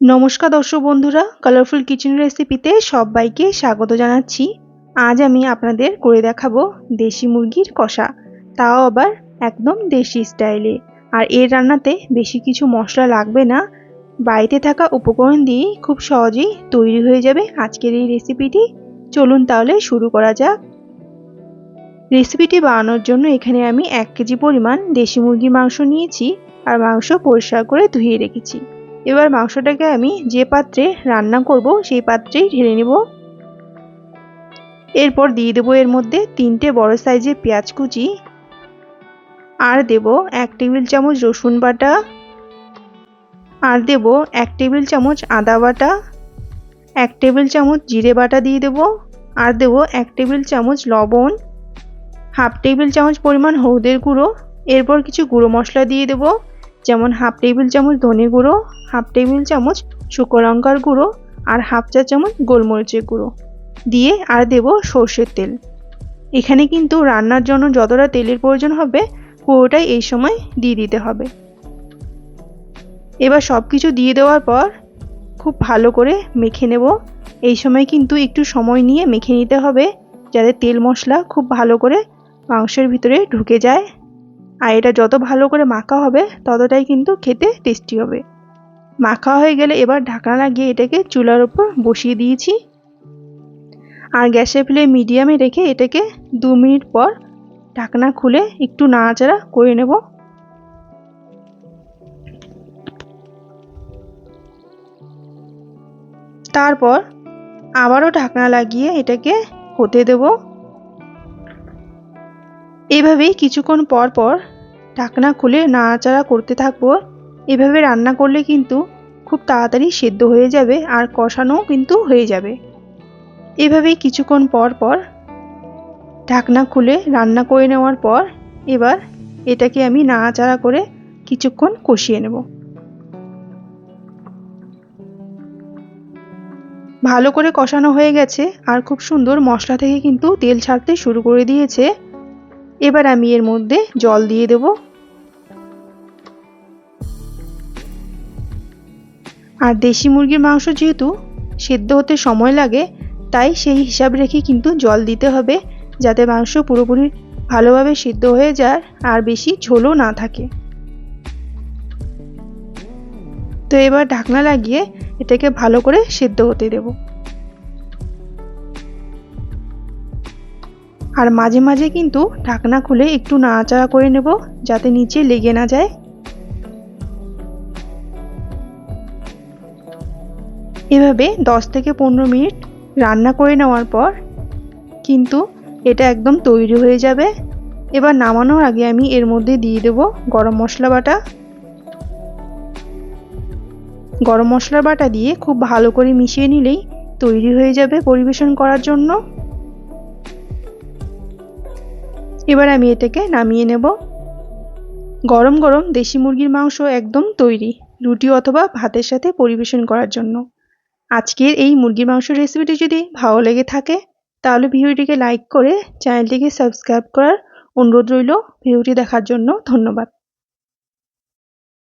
নমস্কার দর্শক বন্ধুরা কালারফুল কিচেন রেসিপিতে সবাইকে স্বাগত জানাচ্ছি। আজ আমি আপনাদের করে দেখাবো দেশি মুরগির কষা। তাও আবার একদম দেশি স্টাইলে। আর এর রান্নাতে বেশি কিছু মশলা লাগবে না। বাড়িতে থাকা উপকরণ দিয়েই খুব সহজেই তৈরি হয়ে যাবে আজকের এই রেসিপিটি চলুন তাহলে শুরু করা যাক। রেসিপিটি বানানোর জন্য এখানে আমি এক কেজি পরিমাণ দেশি মুরগির মাংস নিয়েছি আর মাংস পরিষ্কার করে ধুয়ে রেখেছি। এবার মাংসটাকে আমি যে পাত্রে রান্না করব, সেই পাত্রেই ঢেলে নেব। এরপর দিয়ে দেবো এর মধ্যে তিনটে বড় সাইজের পেঁয়াজ কুচি। আর দেব এক টেবিল চামচ রসুন বাটা। আর দেব এক টেবিল চামচ আদা বাটা। এক টেবিল চামচ জিরে বাটা দিয়ে দেব। আর দেব এক টেবিল চামচ লবণ। হাফ টেবিল চামচ পরিমাণ হলুদের গুঁড়ো। এরপর কিছু গুঁড়ো মশলা দিয়ে দেবো। যেমন হাফ টেবিল চামচ ধনে গুঁড়ো, হাফ টেবিল চামচ শুকনো লঙ্কার গুঁড়ো আর হাফ চা চামচ গোলমরিচের গুঁড়ো। দিয়ে আর দেব সর্ষের তেল। এখানে কিন্তু রান্নার জন্য যতটা তেলের প্রয়োজন হবে, পুরোটাই এই সময় দিয়ে দিতে হবে। এবার সব কিছু দিয়ে দেওয়ার পর খুব ভালো করে মেখে নেব। এই সময় কিন্তু একটু সময় নিয়ে মেখে নিতে হবে, যাতে তেল মশলা খুব ভালো করে মাংসের ভিতরে ঢুকে যায়। আর এটা যত ভালো করে মাখা হবে, ততটাই কিন্তু খেতে টেস্টি হবে। মাখা হয়ে গেলে এবার ঢাকনা লাগিয়ে এটাকে চুলার ওপর বসিয়ে দিয়েছি। আর গ্যাসের ফ্লেম মিডিয়ামে রেখে এটাকে দু মিনিট পর ঢাকনা খুলে একটু নাড়াচাড়া করে নেব। তারপর আবারও ঢাকনা লাগিয়ে এটাকে হতে দেবো। এভাবেই কিছুক্ষণ পর পর ঢাকনা খুলে নাড়াচাড়া করতে থাকব। এভাবে রান্না করলে কিন্তু খুব তাড়াতাড়ি সেদ্ধ হয়ে যাবে আর কষানোও কিন্তু হয়ে যাবে। এভাবেই কিছুক্ষণ পর পর ঢাকনা খুলে রান্না করে নেওয়ার পর এবার এটাকে আমি নাড়াচাড়া করে কিছুক্ষণ কষিয়ে নেব। ভালো করে কষানো হয়ে গেছে আর খুব সুন্দর মশলা থেকে কিন্তু তেল ছাড়তে শুরু করে দিয়েছে। এবার আমি এর মধ্যে জল দিয়ে দেব। আর দেশি মুরগির মাংস যেহেতু সেদ্ধ হতে সময় লাগে, তাই সেই হিসাব রেখে কিন্তু জল দিতে হবে, যাতে মাংস পুরোপুরি ভালোভাবে সিদ্ধ হয়ে যায় আর বেশি ঝোলও না থাকে। তো এবার ঢাকনা লাগিয়ে এটাকে ভালো করে সেদ্ধ হতে দেবো। আর মাঝে মাঝে কিন্তু ঢাকনা খুলে একটু নাড়াচাড়া করে নেব যাতে নিচে লেগে না যায়। এভাবে 10 থেকে পনেরো মিনিট রান্না করে নেওয়ার পর কিন্তু এটা একদম তৈরি হয়ে যাবে। এবার নামানোর আগে আমি এর মধ্যে দিয়ে দেব গরম মশলা বাটা। গরম মশলা বাটা দিয়ে খুব ভালো করে মিশিয়ে নিলেই তৈরি হয়ে যাবে পরিবেশন করার জন্য। এবার আমি এটাকে নামিয়ে নেব। গরম গরম দেশি মুরগির মাংস একদম তৈরি, রুটি অথবা ভাতের সাথে পরিবেশন করার জন্য। আজকের এই মুরগির মাংস রেসিপিটি যদি ভালো লেগে থাকে, তাহলে ভিডিওটিকে লাইক করে চ্যানেলটিকে সাবস্ক্রাইব করার অনুরোধ রইল। ভিডিওটি দেখার জন্য ধন্যবাদ।